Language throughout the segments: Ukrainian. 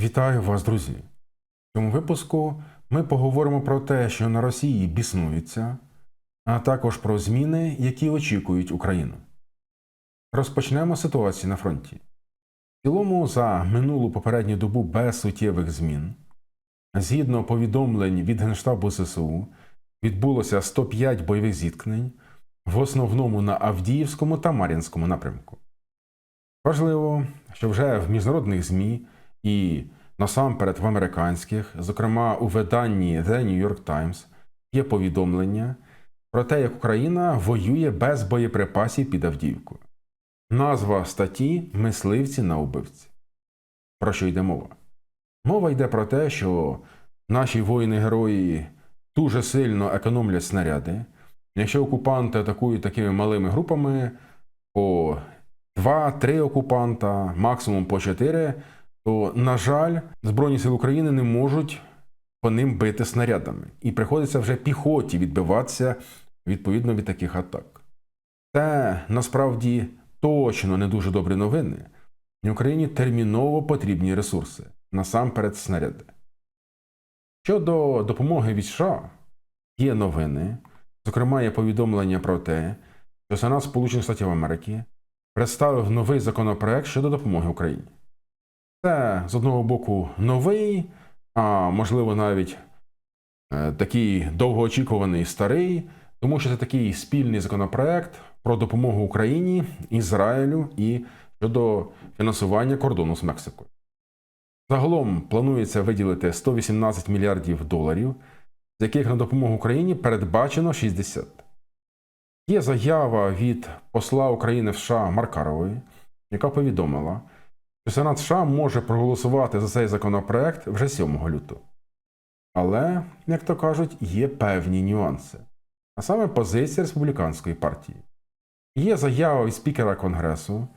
Вітаю вас, друзі! В цьому випуску ми поговоримо про те, що на Росії біснуються, а також про зміни, які очікують Україну. Розпочнемо з ситуації на фронті. В цілому, за минулу попередню добу без суттєвих змін, згідно повідомлень від Генштабу ЗСУ, відбулося 105 бойових зіткнень, в основному на Авдіївському та Мар'їнському напрямку. Важливо, що вже в міжнародних ЗМІ і насамперед в американських, зокрема у виданні The New York Times, є повідомлення про те, як Україна воює без боєприпасів під Авдіївкою. Назва статті Мисливці на убивці. Про що йде мова? Мова йде про те, що наші воїни-герої дуже сильно економлять снаряди. Якщо окупанти атакують такими малими групами по 2-3 окупанта, максимум по 4, то, на жаль, Збройні сили України не можуть по ним бити снарядами. І приходиться вже піхоті відбиватися відповідно від таких атак. Це насправді точно не дуже добрі новини. І Україні терміново потрібні ресурси, насамперед снаряди. Щодо допомоги від США, є новини, зокрема, є повідомлення про те, що Сенат Сполучених Штатів Америки представив новий законопроект щодо допомоги Україні. Це з одного боку новий, а можливо навіть е, такий довгоочікуваний старий, тому що це такий спільний законопроект про допомогу Україні, Ізраїлю і щодо фінансування кордону з Мексикою. Загалом планується виділити 118 мільярдів доларів, з яких на допомогу Україні передбачено 60. Є заява від посла України в США Маркарової, яка повідомила, Сенат США може проголосувати за цей законопроект вже 7 лютого. Але, як то кажуть, є певні нюанси, а саме позиція республіканської партії. Є заява від спікера Конгресу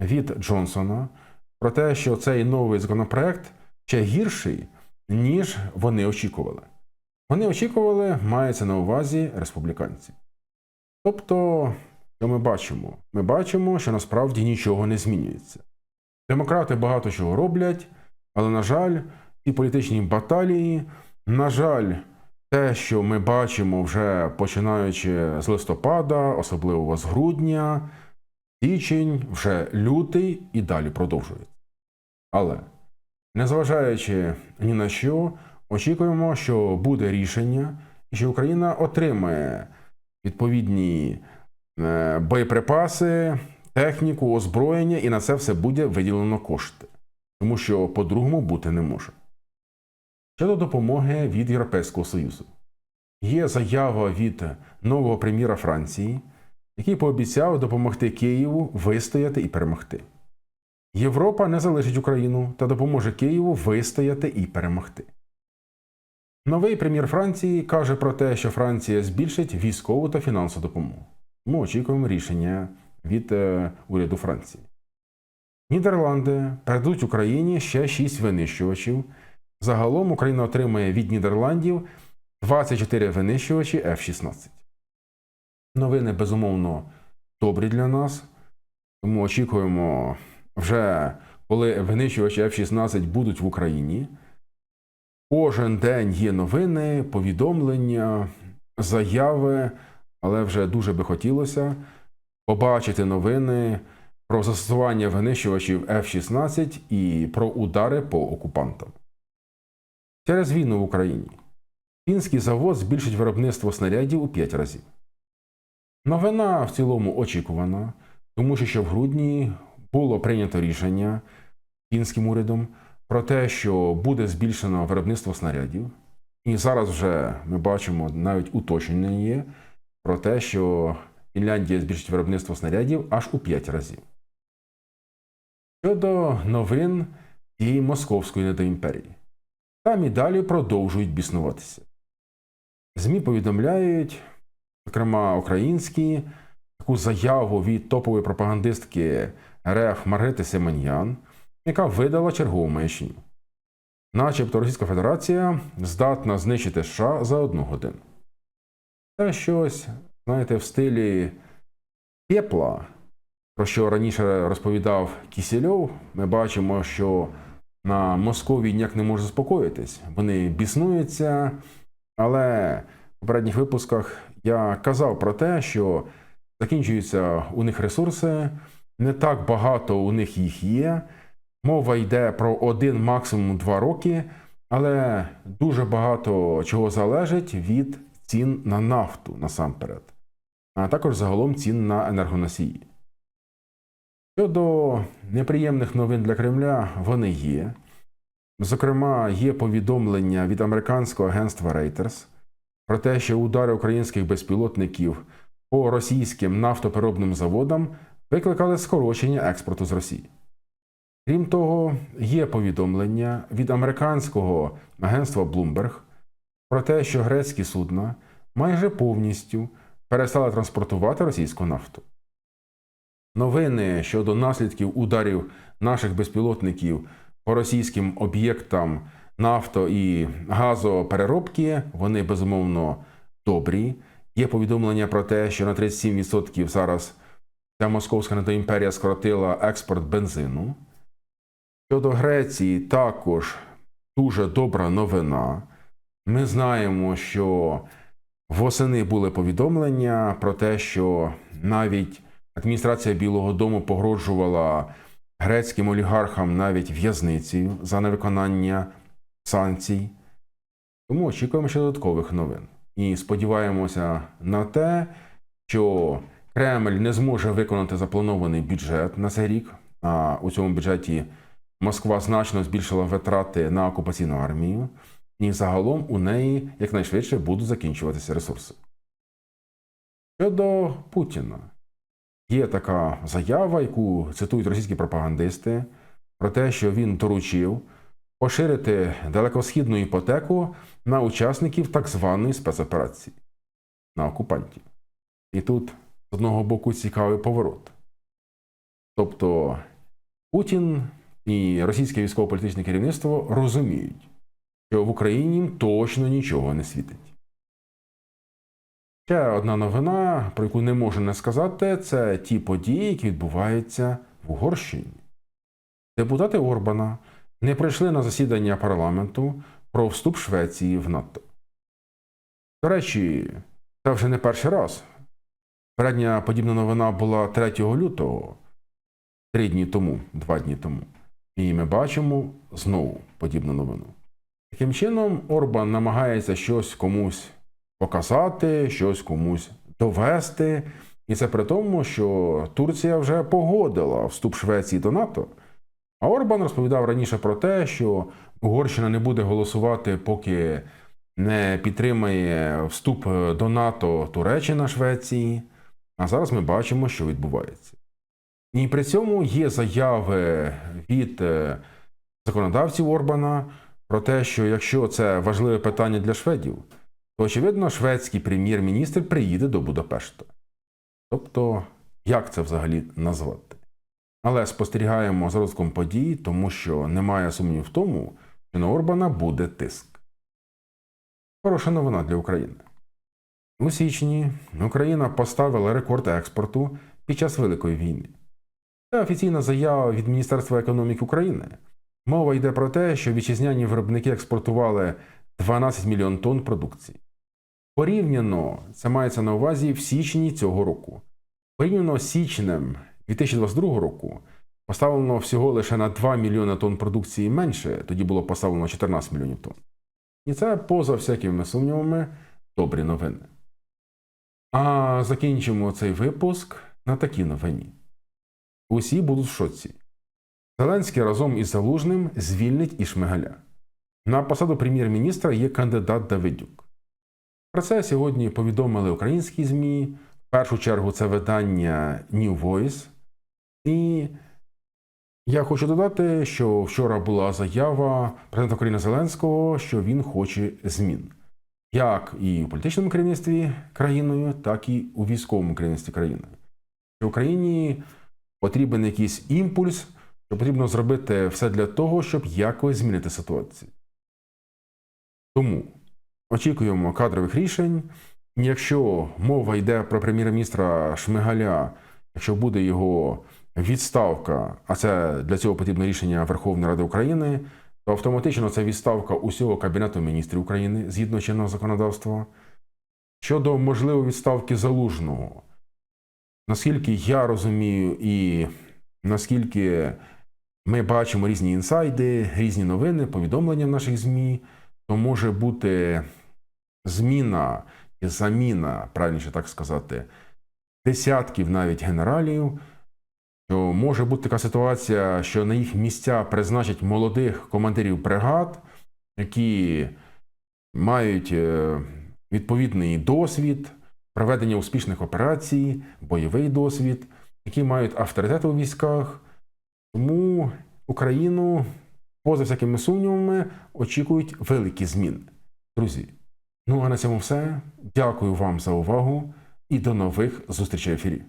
від Джонсона про те, що цей новий законопроект ще гірший, ніж вони очікували. Вони очікували, мається на увазі республіканці. Тобто, що ми бачимо? Ми бачимо, що насправді нічого не змінюється. Демократи багато чого роблять, але, на жаль, ці політичні баталії, на жаль, те, що ми бачимо вже починаючи з листопада, особливо з грудня, січень, вже лютий і далі продовжується. Але, незважаючи ні на що, очікуємо, що буде рішення і що Україна отримає відповідні е, боєприпаси, техніку, озброєння, і на це все буде виділено кошти, тому що по-другому бути не може. Щодо допомоги від Європейського Союзу, є заява від нового прем'єра Франції, який пообіцяв допомогти Києву вистояти і перемогти. Європа не залишить Україну та допоможе Києву вистояти і перемогти. Новий прем'єр Франції каже про те, що Франція збільшить військову та фінансову допомогу. Ми очікуємо рішення від е, уряду Франції. Нідерланди передадуть Україні ще 6 винищувачів. Загалом Україна отримає від Нідерландів 24 винищувачі F-16. Новини, безумовно, добрі для нас, тому очікуємо вже, коли винищувачі F-16 будуть в Україні. Кожен день є новини, повідомлення, заяви, але вже дуже би хотілося побачити новини про застосування винищувачів F-16 і про удари по окупантам. Через війну в Україні фінський завод збільшить виробництво снарядів у 5 разів. Новина в цілому очікувана, тому що ще в грудні було прийнято рішення фінським урядом про те, що буде збільшено виробництво снарядів. І зараз вже ми бачимо навіть уточнення є про те, що Фінляндія збільшить виробництво снарядів аж у 5 разів. Щодо новин цієї московської недоімперії, там і далі продовжують біснуватися. ЗМІ повідомляють, зокрема українські, таку заяву від топової пропагандистки РФ Маргрити Семен'ян, яка видала чергову маячню. Начебто Російська Федерація здатна знищити США за одну годину. Це щось, знаєте, в стилі пепла, про що раніше розповідав Кісельов, ми бачимо, що на Московії ніяк не може заспокоїтись. Вони біснуються, але в попередніх випусках я казав про те, що закінчуються у них ресурси, не так багато у них їх є. Мова йде про один, максимум два роки, але дуже багато чого залежить від цін на нафту насамперед, а також загалом цін на енергоносії. Щодо неприємних новин для Кремля, вони є. Зокрема, є повідомлення від американського агентства Reuters про те, що удари українських безпілотників по російським нафтопереробним заводам викликали скорочення експорту з Росії. Крім того, є повідомлення від американського агентства Bloomberg про те, що грецькі судна майже повністю перестали транспортувати російську нафту. Новини щодо наслідків ударів наших безпілотників по російським об'єктам нафто і газопереробки, вони безумовно добрі. Є повідомлення про те, що на 37% зараз ця московська недоімперія скоротила експорт бензину. Щодо Греції, також дуже добра новина. Ми знаємо, що восени були повідомлення про те, що навіть адміністрація Білого Дому погрожувала грецьким олігархам навіть в'язницею за невиконання санкцій. Тому очікуємо ще додаткових новин. І сподіваємося на те, що Кремль не зможе виконати запланований бюджет на цей рік. А у цьому бюджеті Москва значно збільшила витрати на окупаційну армію, і загалом у неї якнайшвидше будуть закінчуватися ресурси. Щодо Путіна, є така заява, яку цитують російські пропагандисти, про те, що він доручив поширити далекосхідну іпотеку на учасників так званої спецоперації на окупантів. І тут з одного боку цікавий поворот. Тобто Путін і російське військово-політичне керівництво розуміють, що в Україні їм точно нічого не світить. Ще одна новина, про яку не можу не сказати, це ті події, які відбуваються в Угорщині. Депутати Орбана не прийшли на засідання парламенту про вступ Швеції в НАТО. До речі, це вже не перший раз. Передня подібна новина була 3 лютого, три дні тому, два дні тому. І ми бачимо знову подібну новину. Таким чином, Орбан намагається щось комусь показати, щось комусь довести. І це при тому, що Турція вже погодила вступ Швеції до НАТО. А Орбан розповідав раніше про те, що Угорщина не буде голосувати, поки не підтримає вступ до НАТО Туреччина Швеції. А зараз ми бачимо, що відбувається. І при цьому є заяви від е, законодавців Орбана про те, що якщо це важливе питання для шведів, то очевидно шведський прем'єр-міністр приїде до Будапешта. Тобто, як це взагалі назвати? Але спостерігаємо за подій, тому що немає сумнів в тому, що на Орбана буде тиск. Хороша новина для України. У січні Україна поставила рекорд експорту під час Великої війни. Це офіційна заява від Міністерства економіки України. Мова йде про те, що вітчизняні виробники експортували 12 мільйон тонн продукції. Порівняно це мається на увазі в січні цього року. Порівняно з січнем 2022 року поставлено всього лише на 2 мільйони тонн продукції менше, тоді було поставлено 14 мільйонів тонн. І це поза всякими сумнівами добрі новини. А закінчимо цей випуск на такій новині. Усі будуть в шоці. Зеленський разом із Залужним звільнить і Шмигаля. На посаду прем'єр-міністра є кандидат Давидюк. Про це сьогодні повідомили українські ЗМІ. В першу чергу це видання New Voice. І я хочу додати, що вчора була заява президента України Зеленського, що він хоче змін. Як і у політичному керівництві країною, так і у військовому керівництві країною. Україні потрібен якийсь імпульс, що потрібно зробити все для того, щоб якось змінити ситуацію. Тому очікуємо кадрових рішень. Якщо мова йде про прем'єр-міністра Шмигаля, якщо буде його відставка, а це для цього потрібно рішення Верховної Ради України, то автоматично це відставка усього Кабінету міністрів України згідно чинного законодавства. Щодо можливої відставки залужного, наскільки я розумію, і наскільки ми бачимо різні інсайди, різні новини, повідомлення в наших ЗМІ, то може бути зміна і заміна, правильніше так сказати, десятків навіть генералів. Що може бути така ситуація, що на їх місця призначать молодих командирів бригад, які мають е, відповідний досвід проведення успішних операцій, бойовий досвід, які мають авторитет у військах. Тому Україну, поза всякими сумнівами, очікують великі зміни. Друзі, ну а на цьому все. Дякую вам за увагу і до нових зустрічей в ефірі.